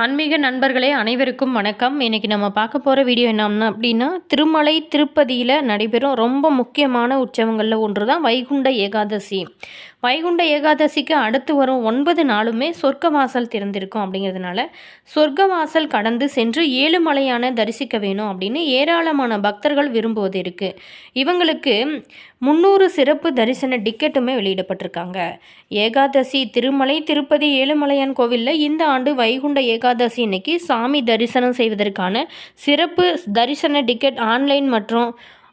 ஆன்மீக நண்பர்களே அனைவருக்கும் வணக்கம். இன்றைக்கி நம்ம பார்க்க போகிற வீடியோ என்ன அப்படின்னா திருமலை திருப்பதியில் நடைபெறும் ரொம்ப முக்கியமான உற்சவங்களில் ஒன்று தான் வைகுண்ட ஏகாதசி. வைகுண்ட ஏகாதசிக்கு அடுத்து வரும் ஒன்பது நாளுமே சொர்க்க வாசல் திறந்திருக்கும் அப்படிங்கிறதுனால சொர்க்க வாசல் கடந்து சென்று ஏழுமலையான தரிசிக்க வேணும் அப்படின்னு ஏராளமான பக்தர்கள் விரும்புவது இருக்குது இவங்களுக்கு முந்நூறு சிறப்பு தரிசன டிக்கெட்டுமே வெளியிடப்பட்டிருக்காங்க. ஏகாதசி திருமலை திருப்பதி ஏழுமலையான் கோவிலில் இந்த ஆண்டு வைகுண்ட ஏகாதசி இன்னைக்கு சாமி தரிசனம் செய்வதற்கான சிறப்பு தரிசன டிக்கெட் ஆன்லைன் மற்றும்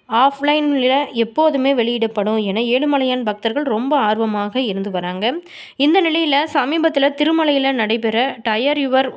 ஆஃப்லைனில் எப்போதுமே வெளியிடப்படும் என ஏழுமலையான் பக்தர்கள் ரொம்ப ஆர்வமாக இருந்து வராங்க. இந்த நிலையில் சமீபத்தில் திருமலையில் நடைபெற டயர் யுவர்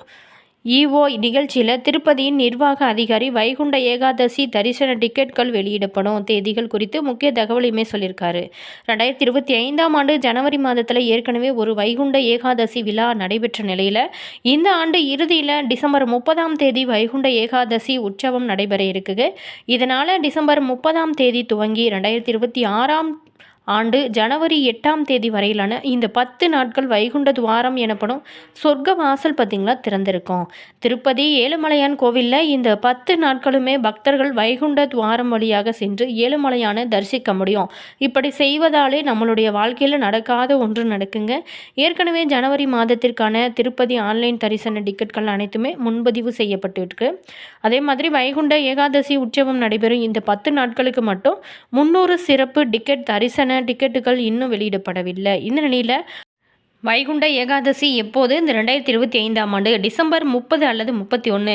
இஓ நிகழ்ச்சியில் திருப்பதியின் நிர்வாக அதிகாரி வைகுண்ட ஏகாதசி தரிசன டிக்கெட்கள் வெளியிடப்படும். தேதிகள் குறித்து முக்கிய தகவலையுமே சொல்லியிருக்காரு. ரெண்டாயிரத்தி இருபத்தி ஐந்தாம் ஆண்டு ஜனவரி மாதத்தில் ஏற்கனவே ஒரு வைகுண்ட ஏகாதசி விழா நடைபெற்ற நிலையில் இந்த ஆண்டு இறுதியில் டிசம்பர் முப்பதாம் தேதி வைகுண்ட ஏகாதசி உற்சவம் நடைபெற இருக்குது. இதனால் டிசம்பர் முப்பதாம் தேதி துவங்கி ரெண்டாயிரத்தி இருபத்தி ஆறாம் ஆண்டு ஜனவரி எட்டாம் தேதி வரையிலான இந்த பத்து நாட்கள் வைகுண்ட துவாரம் எனப்படும் சொர்க்க வாசல் பார்த்திங்களா திறந்திருக்கும். திருப்பதி ஏழுமலையான் கோவிலில் இந்த பத்து நாட்களுமே பக்தர்கள் வைகுண்ட துவாரம் வழியாக சென்று ஏழுமலையான தரிசிக்க முடியும். இப்படி செய்வதாலே நம்மளுடைய வாழ்க்கையில் நடக்காத ஒன்று நடக்குங்க. ஏற்கனவே ஜனவரி மாதத்திற்கான திருப்பதி ஆன்லைன் தரிசன டிக்கெட்கள் அனைத்துமே முன்பதிவு செய்யப்பட்டு அதே மாதிரி வைகுண்ட ஏகாதசி உற்சவம் நடைபெறும் இந்த பத்து நாட்களுக்கு மட்டும் முன்னூறு சிறப்பு டிக்கெட் தரிசன டிக்கெட்டுகள் இன்னும் வெளியிடப்படவில்லை. இந்த நிலையில் வைகுண்ட ஏகாதசி எப்போது? இந்த ரெண்டாயிரத்தி இருபத்தி ஐந்தாம் ஆண்டு டிசம்பர் முப்பது அல்லது முப்பத்தி ஒன்று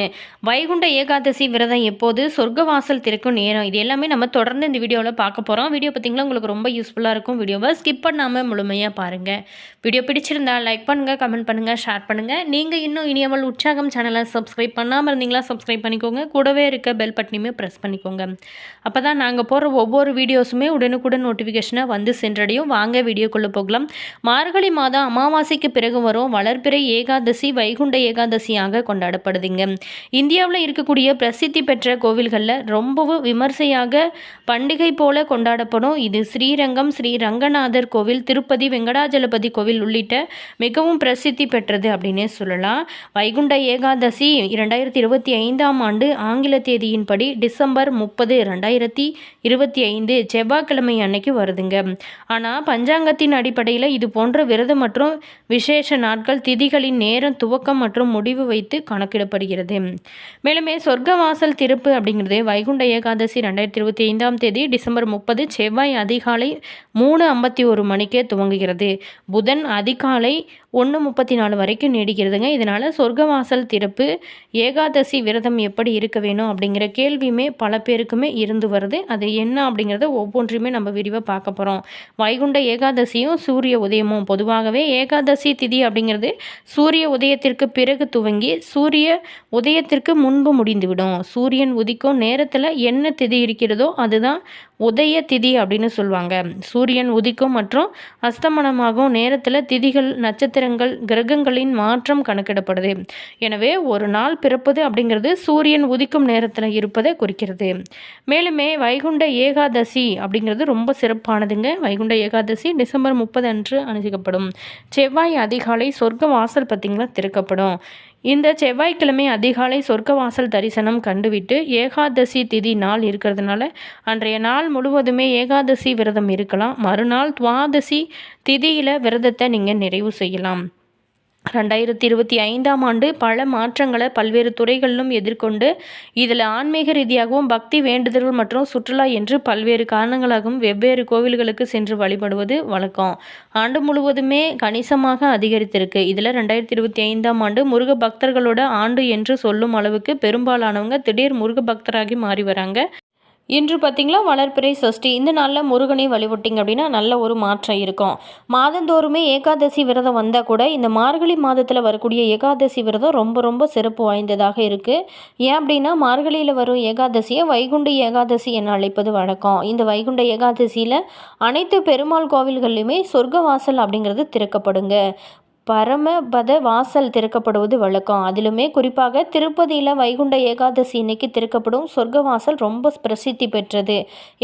வைகுண்ட ஏகாதசி விரதம் எப்போது? சொர்க்கவாசல் திறக்கும் நேரம். இது எல்லாமே நம்ம தொடர்ந்து இந்த வீடியோவில் பார்க்க போகிறோம் வீடியோ பார்த்திங்கன்னா உங்களுக்கு ரொம்ப யூஸ்ஃபுல்லாக இருக்கும். வீடியோவை ஸ்கிப் பண்ணாமல் முழுமையாக பாருங்கள் வீடியோ பிடிச்சிருந்தா லைக் பண்ணுங்கள் கமெண்ட் பண்ணுங்கள் ஷேர் பண்ணுங்கள் நீங்கள் இன்னும் இனியவள் உற்சாகம் சேனலை சப்ஸ்கிரைப் பண்ணாமல் இருந்தீங்களா? சப்ஸ்கிரைப் பண்ணிக்கோங்க. கூடவே இருக்க பெல் பட்டனையுமே ப்ரெஸ் பண்ணிக்கோங்க. அப்போ தான் நாங்கள் போகிற ஒவ்வொரு வீடியோஸுமே உடனுக்குடன் நோட்டிஃபிகேஷனாக வந்து சென்றடையும். வாங்க வீடியோக்குள்ளே போகலாம். மார்கழி மாதம் அமாவாசைக்கு பிறகு வரும் வளர்பிறை ஏகாதசி வைகுண்ட ஏகாதசியாக கொண்டாடப்படுதுங்க. இந்தியாவில் இருக்கக்கூடிய பிரசித்தி பெற்ற கோவில்களில் ரொம்பவும் விமர்சையாக பண்டிகை போல கொண்டாடப்படும் இது ஸ்ரீரங்கம் ஸ்ரீ ரங்கநாதர் கோவில் திருப்பதி வெங்கடாஜலபதி கோவில் உள்ளிட்ட மிகவும் பிரசித்தி பெற்றது அப்படின்னே சொல்லலாம். வைகுண்ட ஏகாதசி இரண்டாயிரத்தி இருபத்தி ஐந்தாம் ஆண்டு ஆங்கில தேதியின்படி டிசம்பர் முப்பது ரெண்டாயிரத்தி இருபத்தி ஐந்து செவ்வாய்க்கிழமை அன்னைக்கு வருதுங்க. ஆனால் பஞ்சாங்கத்தின் அடிப்படையில் இது போன்ற விரதம் மற்றும் விசேஷ நாட்கள் திதிகளின் நேரம் துவக்கம் மற்றும் முடிவு வைத்து கணக்கிடப்படுகிறது. மேலுமே சொர்க்க வாசல் திருப்பு அப்படிங்கிறது வைகுண்ட ஏகாதசி ரெண்டாயிரத்தி இருபத்தி ஐந்தாம் தேதி டிசம்பர் முப்பது செவ்வாய் அதிகாலை மூணு ஐம்பத்தி ஒரு மணிக்கே துவங்குகிறது. புதன் அதிகாலை ஒன்று முப்பத்தி நாலு வரைக்கும் நீடிக்கிறதுங்க. இதனால் சொர்க்கவாசல் திறப்பு ஏகாதசி விரதம் எப்படி இருக்க வேணும் அப்படிங்கிற கேள்வியுமே பல பேருக்குமே இருந்து வருது. அது என்ன அப்படிங்கிறத ஒவ்வொன்றையுமே நம்ம விரிவாக பார்க்க போகிறோம் வைகுண்ட ஏகாதசியும் சூரிய உதயமும். பொதுவாகவே ஏகாதசி திதி அப்படிங்கிறது சூரிய உதயத்திற்கு பிறகு துவங்கி சூரிய உதயத்திற்கு முன்பு முடிந்துவிடும். சூரியன் உதிக்கும் நேரத்தில் என்ன திதி இருக்கிறதோ அதுதான் உதய திதி அப்படின்னு சொல்லுவாங்க. சூரியன் உதிக்கும் மற்றும் அஸ்தமனமாகும் நேரத்தில் திதிகள் நட்சத்திர நட்சத்திரங்கள் கிரகங்களின் மாற்றம் கணக்கிடப்படுது. எனவே ஒரு நாள் பிறப்பது அப்படிங்கிறது சூரியன் உதிக்கும் நேரத்தில் இருப்பதை குறிக்கிறது. மேலுமே வைகுண்ட ஏகாதசி அப்படிங்கிறது ரொம்ப சிறப்பானதுங்க. வைகுண்ட ஏகாதசி டிசம்பர் முப்பது அன்று அனுசிக்கப்படும் செவ்வாய் அதிகாலை சொர்க்க வாசல் பார்த்திங்களா திறக்கப்படும். இந்த செவ்வாய்க்கிழமை அதிகாலை சொர்க்கவாசல் தரிசனம் கண்டுவிட்டு ஏகாதசி திதி நாள் இருக்கிறதுனால அன்றைய நாள் முழுவதுமே ஏகாதசி விரதம் இருக்கலாம். மறுநாள் துவாதசி திதியில் விரதத்தை நீங்கள் நிறைவு செய்யலாம். ரெண்டாயிரத்தி இருபத்தி ஐந்தாம் ஆண்டு பல மாற்றங்களை பல்வேறு துறைகளிலும் எதிர்கொண்டு இதில் ஆன்மீக ரீதியாகவும் பக்தி வேண்டுதல்கள் மற்றும் சுற்றுலா என்று பல்வேறு காரணங்களாகவும் வெவ்வேறு கோவில்களுக்கு சென்று வழிபடுவது வழக்கம். ஆண்டு முழுவதுமே கணிசமாக அதிகரித்திருக்கு. இதில் ரெண்டாயிரத்தி இருபத்தி ஐந்தாம் ஆண்டு முருக பக்தர்களோட ஆண்டு என்று சொல்லும் அளவுக்கு பெரும்பாலானவங்க திடீர் முருக பக்தராகி மாறி வராங்க. இன்று பார்த்திங்களா வளர்ப்பிறை சஷ்டி. இந்த நாளில் முருகனை வழிபட்டிங்க அப்படின்னா நல்ல ஒரு மாற்றம் இருக்கும். மாதந்தோறுமே ஏகாதசி விரதம் வந்தால் கூட இந்த மார்கழி மாதத்தில் வரக்கூடிய ஏகாதசி விரதம் ரொம்ப ரொம்ப சிறப்பு வாய்ந்ததாக இருக்குது ஏன் அப்படின்னா மார்கழியில் வரும் ஏகாதசியை வைகுண்ட ஏகாதசி என அழைப்பது வழக்கம். இந்த வைகுண்ட ஏகாதசியில் அனைத்து பெருமாள் கோவில்கள்லையுமே சொர்க்க வாசல் அப்படிங்கிறது திறக்கப்படுங்க. பரமபத வாசல் திறக்கப்படுவது வழக்கம். அதிலுமே குறிப்பாக திருப்பதியில் வைகுண்ட ஏகாதசி இன்னைக்கு திறக்கப்படும் சொர்க்க வாசல் ரொம்ப பிரசித்தி பெற்றது.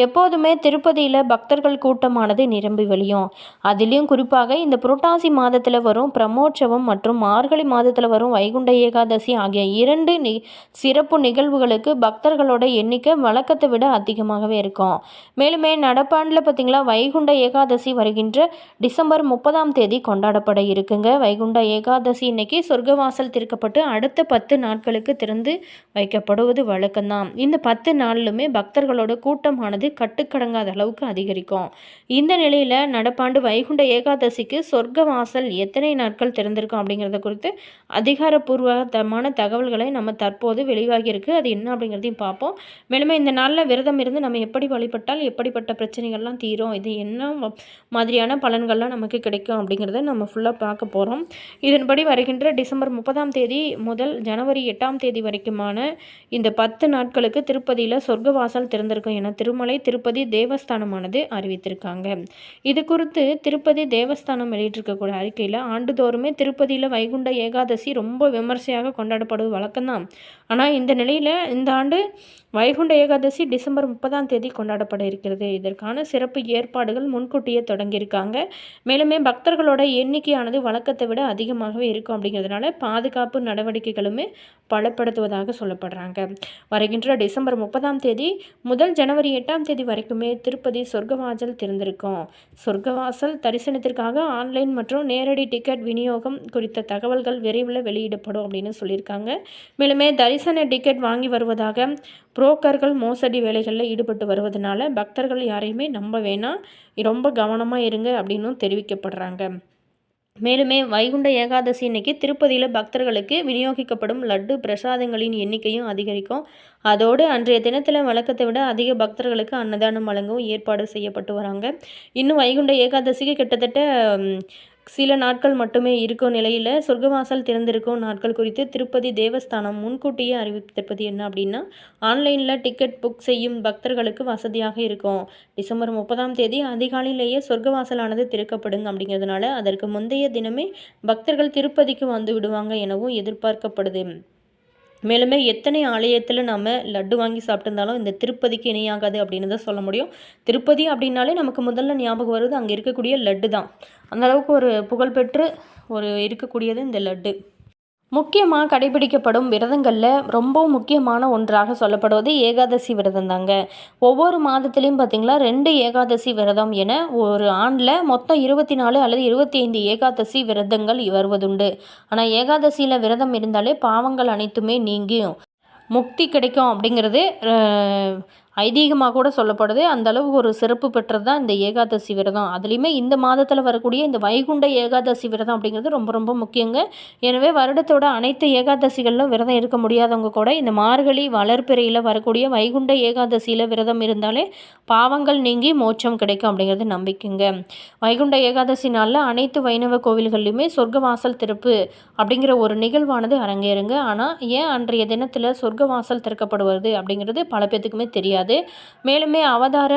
எப்போதுமே திருப்பதியில் பக்தர்கள் கூட்டமானது நிரம்பி வழியும். அதிலையும் குறிப்பாக இந்த புரட்டாசி மாதத்தில் வரும் பிரம்மோற்சவம் மற்றும் மார்கழி மாதத்தில் வரும் வைகுண்ட ஏகாதசி ஆகிய இரண்டு நி சிறப்பு நிகழ்வுகளுக்கு பக்தர்களோட எண்ணிக்கை வழக்கத்தை விட அதிகமாகவே இருக்கும். மேலுமே நடப்பாண்டில் பார்த்திங்களா வைகுண்ட ஏகாதசி வருகின்ற டிசம்பர் முப்பதாம் தேதி கொண்டாடப்பட இருக்குங்க. வைகுண்ட ஏகாதசி இன்னைக்கு சொர்க்கவாசல் திறக்கப்பட்டு அடுத்த பத்து நாட்களுக்கு திறந்து வைக்கப்படுவது வழக்கம்தான். இந்த பத்து நாளிலுமே பக்தர்களோட கூட்டமானது கட்டுக்கடங்காத அளவுக்கு அதிகரிக்கும். இந்த நிலையில் நடப்பாண்டு வைகுண்ட ஏகாதசிக்கு சொர்க்க வாசல் எத்தனை நாட்கள் திறந்திருக்கும் அப்படிங்கிறத குறித்து அதிகாரப்பூர்வமான தகவல்களை நம்ம தற்போது வெளிவாகியிருக்கு அது என்ன அப்படிங்கிறதையும் பார்ப்போம். மேலுமே இந்த நாளில் விரதம் இருந்து நம்ம எப்படி வழிபட்டால் எப்படிப்பட்ட பிரச்சனைகள்லாம் தீரும் இது என்ன மாதிரியான பலன்கள்லாம் நமக்கு கிடைக்கும் அப்படிங்கிறத நம்ம ஃபுல்லாக பார்க்க போகிறோம் போகிறோம் இதன்படி வருகின்ற டிசம்பர் முப்பதாம் தேதி முதல் ஜனவரி எட்டாம் தேதி வரைக்குமான இந்த பத்து நாட்களுக்கு திருப்பதியில் சொர்க்கவாசல் திறந்திருக்கும் என திருமலை திருப்பதி தேவஸ்தானமானது அறிவித்திருக்காங்க. இது குறித்து திருப்பதி தேவஸ்தானம் வெளியிட்டிருக்கக்கூடிய அறிக்கையில் ஆண்டுதோறுமே திருப்பதியில் வைகுண்ட ஏகாதசி ரொம்ப விமர்சையாக கொண்டாடப்படுவது வழக்கம்தான். ஆனால் இந்த நிலையில் இந்த ஆண்டு வைகுண்ட ஏகாதசி டிசம்பர் முப்பதாம் தேதி கொண்டாடப்பட இருக்கிறது. இதற்கான சிறப்பு ஏற்பாடுகள் முன்கூட்டியே தொடங்கியிருக்காங்க. மேலுமே பக்தர்களோட எண்ணிக்கையானது வழக்க வழக்கத்தை விட அதிகமாகவே இருக்கும் அப்படிங்கிறதுனால பாதுகாப்பு நடவடிக்கைகளுமே பலப்படுத்துவதாக சொல்லப்படுறாங்க. வருகின்ற டிசம்பர் முப்பதாம் தேதி முதல் ஜனவரி எட்டாம் தேதி வரைக்குமே திருப்பதி சொர்க்கவாசல் திறந்திருக்கும். சொர்க்கவாசல் தரிசனத்திற்காக ஆன்லைன் மற்றும் நேரடி டிக்கெட் விநியோகம் குறித்த தகவல்கள் விரைவில் வெளியிடப்படும் அப்படின்னு சொல்லியிருக்காங்க. மேலுமே தரிசன டிக்கெட் வாங்கி வருவதாக புரோக்கர்கள் மோசடி வேலைகளில் ஈடுபட்டு வருவதனால பக்தர்கள் யாரையுமே நம்ப வேணாம். ரொம்ப கவனமாக இருங்க அப்படின்னும் தெரிவிக்கப்படுறாங்க. மேலுமே வைகுண்ட ஏகாதசி இன்னைக்கு திருப்பதியில் பக்தர்களுக்கு விநியோகிக்கப்படும் லட்டு பிரசாதங்களின் எண்ணிக்கையும் அதிகரிக்கும். அதோடு அன்றைய தினத்தில் வழக்கத்தை விட அதிக பக்தர்களுக்கு அன்னதானம் வழங்கவும் ஏற்பாடு செய்யப்பட்டு வராங்க. இன்னும் வைகுண்ட ஏகாதசிக்கு கிட்டத்தட்ட சில நாட்கள் மட்டுமே இருக்கும் நிலையில் சொர்க்கவாசல் திறந்திருக்கும் நாட்கள் குறித்து திருப்பதி தேவஸ்தானம் முன்கூட்டியே அறிவித்திருப்பது என்ன அப்படின்னா ஆன்லைனில் டிக்கெட் புக் செய்யும் பக்தர்களுக்கு வசதியாக இருக்கும். டிசம்பர் முப்பதாம் தேதி அதிகாலையிலேயே சொர்க்கவாசலானது திறக்கப்படுங்க அப்படிங்கிறதுனால அதற்கு முந்தைய தினமே பக்தர்கள் திருப்பதிக்கு வந்து விடுவாங்க எனவும் எதிர்பார்க்கப்படுது. மேலுமே எத்தனை ஆலயத்தில் நம்ம லட்டு வாங்கி சாப்பிட்டுருந்தாலும் இந்த திருப்பதிக்கு இணையாகாது அப்படின்னு தான் சொல்ல முடியும். திருப்பதி அப்படின்னாலே நமக்கு முதல்ல ஞாபகம் வருது அங்கே இருக்கக்கூடிய லட்டு தான் அந்தளவுக்கு ஒரு புகழ்பெற்று ஒரு இருக்கக்கூடியது இந்த லட்டு. முக்கியமாக கடைபிடிக்கப்படும் விரதங்களில் ரொம்ப முக்கியமான ஒன்றாக சொல்லப்படுவது ஏகாதசி விரதம் தாங்க. ஒவ்வொரு மாதத்துலேயும் பார்த்திங்களா ரெண்டு ஏகாதசி விரதம் என ஒரு ஆண்டில் மொத்தம் இருபத்தி நாலு அல்லது இருபத்தி ஐந்து ஏகாதசி விரதங்கள் வருவதுண்டு. ஆனால் ஏகாதசியில் விரதம் இருந்தாலே பாவங்கள் அனைத்துமே நீங்கியும். முக்தி கிடைக்கும் அப்படிங்கிறது ஐதீகமாக கூட சொல்லப்படுது. அந்தளவு ஒரு சிறப்பு பெற்றது தான் இந்த ஏகாதசி விரதம். அதுலேயுமே இந்த மாதத்தில் வரக்கூடிய இந்த வைகுண்ட ஏகாதசி விரதம் அப்படிங்கிறது ரொம்ப ரொம்ப முக்கியங்க. எனவே வருடத்தோட அனைத்து ஏகாதசிகளிலும் விரதம் இருக்க முடியாதவங்க கூட இந்த மார்கழி வளர்ப்பிறையில் வரக்கூடிய வைகுண்ட ஏகாதசியில் விரதம் இருந்தாலே பாவங்கள் நீங்கி மோட்சம் கிடைக்கும் அப்படிங்கிறது நம்பிக்கைங்க. வைகுண்ட ஏகாதசி நாளில் அனைத்து வைணவ கோவில்கள்லையுமே சொர்க்கவாசல் திறப்பு அப்படிங்கிற ஒரு நிகழ்வானது அரங்கேறுங்க. ஆனால் ஏன் அன்றைய தினத்தில் சொர்க்கவாசல் திறக்கப்படுவது அப்படிங்கிறது பல பேத்துக்குமே தெரியாது. கிடையாது மேலுமே அவதார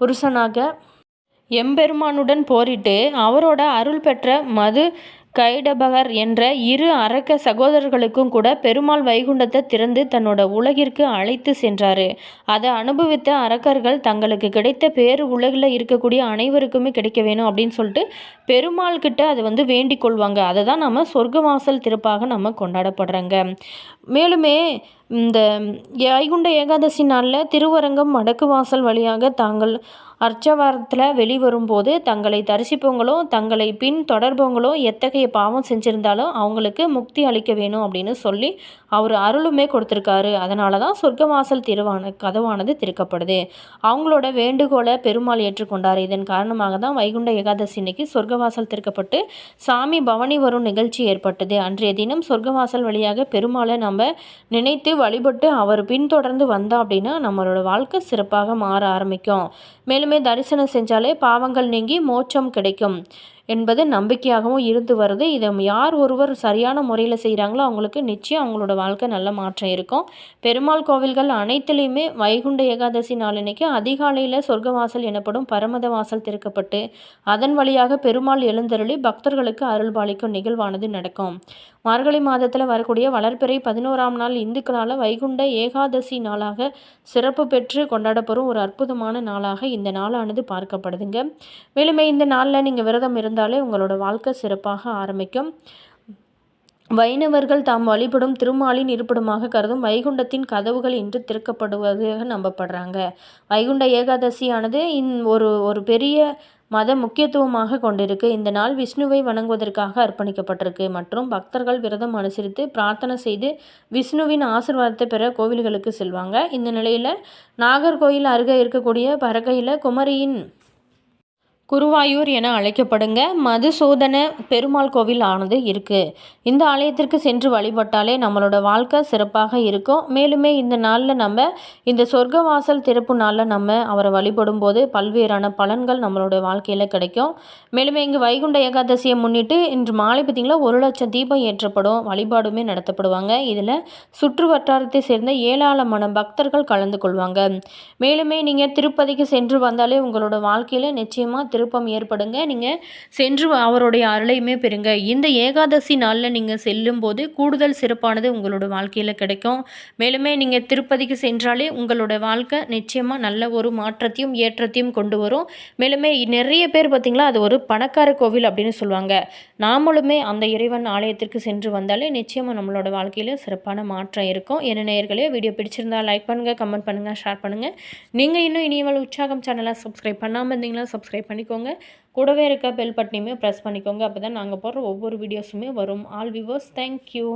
புருஷனாக எம்பெருமானுடன் போரிட்டு அவரோட அருள் பெற்ற மது கைடபகர் என்ற இரு அரக்க சகோதரர்களுக்கும் கூட பெருமாள் வைகுண்டத்தை திறந்து தன்னோட உலகிற்கு அழைத்து சென்றார். அதை அனுபவித்த அரக்கர்கள் தங்களுக்கு கிடைத்த பேரு உலகில் இருக்கக்கூடிய அனைவருக்குமே கிடைக்க வேணும் அப்படின்னு சொல்லிட்டு பெருமாள் கிட்ட அதை வந்து வேண்டிக் கொள்வாங்க. அதை தான் நம்ம சொர்க்கவாசல் திருப்பாக நம்ம கொண்டாடப்படுறோங்க. மேலுமே இந்த வைகுண்ட ஏகாதசி நாளில் திருவரங்கம் வடக்கு வாசல் வழியாக தாங்கள் அர்ச்சவாரத்தில் வெளிவரும்போது தங்களை தரிசிப்பவங்களும் தங்களை பின் தொடர்பவங்களும் எத்தகைய பாவம் செஞ்சுருந்தாலும் அவங்களுக்கு முக்தி அளிக்க வேணும் அப்படின்னு சொல்லி அவர் அருளுமே கொடுத்துருக்காரு. அதனால தான் சொர்க்கவாசல் திருவான கதவானது திறக்கப்படுது. அவங்களோட வேண்டுகோளை பெருமாள் ஏற்றுக்கொண்டார். இதன் காரணமாக தான் வைகுண்ட ஏகாதசி இன்னைக்கு சொர்க்கவாசல் திறக்கப்பட்டு சாமி பவனி வரும் நிகழ்ச்சி ஏற்பட்டது. அன்றைய தினம் சொர்க்கவாசல் வழியாக பெருமாளை நம்ம நினைத்து வழிபட்டு அவர் பின்தொடர்ந்து வந்தோம் அப்படின்னா நம்மளோட வாழ்க்கை சிறப்பாக மாற ஆரம்பிக்கும். மேலும் தரிசனம் செஞ்சாலே பாவங்கள் நீங்கி மோட்சம் கிடைக்கும். என்பது நம்பிக்கையாகவும் இருந்து வருது. இதை யார் ஒருவர் சரியான முறையில் செய்கிறாங்களோ அவங்களுக்கு நிச்சயம் அவங்களோட வாழ்க்கை நல்ல மாற்றம் இருக்கும். பெருமாள் கோவில்கள் அனைத்துலேயுமே வைகுண்ட ஏகாதசி நாளினைக்கு அதிகாலையில் சொர்க்கவாசல் எனப்படும் பரமத வாசல் திறக்கப்பட்டு அதன் வழியாக பெருமாள் எழுந்தருளி பக்தர்களுக்கு அருள்பாலிக்கும் நிகழ்வானது நடக்கும். மார்கழி மாதத்தில் வரக்கூடிய வளர்பிறை பதினோராம் நாள் இந்துக்களால் வைகுண்ட ஏகாதசி நாளாக சிறப்பு பெற்று கொண்டாடப்படும் ஒரு அற்புதமான நாளாக இந்த நாளானது பார்க்கப்படுதுங்க. மேலுமே இந்த நாளில் நீங்கள் விரதம் இருந்து இருந்தாலே உங்களோட வாழ்க்கை சிறப்பாக ஆரம்பிக்கும். வைணவர்கள் தாம் வழிபடும் திருமாலின் இருப்பிடமாக கருதும் வைகுண்டத்தின் கதவுகள் இன்று திறக்கப்படுவதாக நம்பப்படுறாங்க. வைகுண்ட ஏகாதசியானது இன் ஒரு ஒரு பெரிய மத முக்கியத்துவமாக கொண்டிருக்கு. இந்த நாள் விஷ்ணுவை வணங்குவதற்காக அர்ப்பணிக்கப்பட்டிருக்கு. மற்றும் பக்தர்கள் விரதம் அனுசரித்து பிரார்த்தனை செய்து விஷ்ணுவின் ஆசிர்வாதத்தை பெற கோவில்களுக்கு செல்வாங்க. இந்த நிலையில் நாகர்கோயில் அருகே இருக்கக்கூடிய பறக்கையில் குமரியின் குருவாயூர் என அழைக்கப்படுங்க. மதுசூதன பெருமாள் கோவில் ஆனது இருக்குது இந்த ஆலயத்திற்கு சென்று வழிபட்டாலே நம்மளோட வாழ்க்கை சிறப்பாக இருக்கும். மேலுமே இந்த நாளில் நம்ம இந்த சொர்க்க வாசல் திறப்பு நாளில் நம்ம அவரை வழிபடும் போது பல்வேறான பலன்கள் நம்மளோட வாழ்க்கையில் கிடைக்கும். மேலுமே இங்கே வைகுண்ட ஏகாதசியை முன்னிட்டு இன்று மாலை பார்த்திங்களா ஒரு லட்சம் தீபம் ஏற்றப்படும் வழிபாடுமே நடத்தப்படுவாங்க. இதில் சுற்று வட்டாரத்தை சேர்ந்த ஏராளமான பக்தர்கள் கலந்து கொள்வாங்க. மேலுமே நீங்கள் திருப்பதிக்கு சென்று வந்தாலே உங்களோட வாழ்க்கையில் நிச்சயமாக திருப்பம் ஏற்படுங்க. நீங்கள் சென்று அவருடைய அருளையுமே பெறுங்க. இந்த ஏகாதசி நாளில் நீங்கள் செல்லும்போது கூடுதல் சிறப்பானது உங்களோட வாழ்க்கையில் கிடைக்கும். மேலுமே நீங்கள் திருப்பதிக்கு சென்றாலே உங்களோட வாழ்க்கை நிச்சயமாக நல்ல ஒரு மாற்றத்தையும் ஏற்றத்தையும் கொண்டு வரும். மேலுமே நிறைய பேர் பார்த்திங்களா அது ஒரு பணக்கார கோவில் அப்படின்னு சொல்லுவாங்க. நாமளுமே அந்த இறைவன் ஆலயத்திற்கு சென்று வந்தாலே நிச்சயமாக நம்மளோட வாழ்க்கையில் சிறப்பான மாற்றம் இருக்கும். என்ன நேயர்களே வீடியோ பிடிச்சிருந்தா லைக் பண்ணுங்கள் கமெண்ட் பண்ணுங்கள் ஷேர் பண்ணுங்கள் நீங்கள் இன்னும் இனியவள் உற்சாகம் சேனலை சப்ஸ்கிரைப் பண்ணாமல் இருந்தீங்களா சப்ஸ்கிரைப் பண்ணிக்கோங்க. கூடவே இருக்க பெல் பட்டனையுமே ப்ரெஸ் பண்ணிக்கோங்க. அப்போ தான் நாங்கள் போடுற ஒவ்வொரு வீடியோஸுமே வரும். All viewers thank you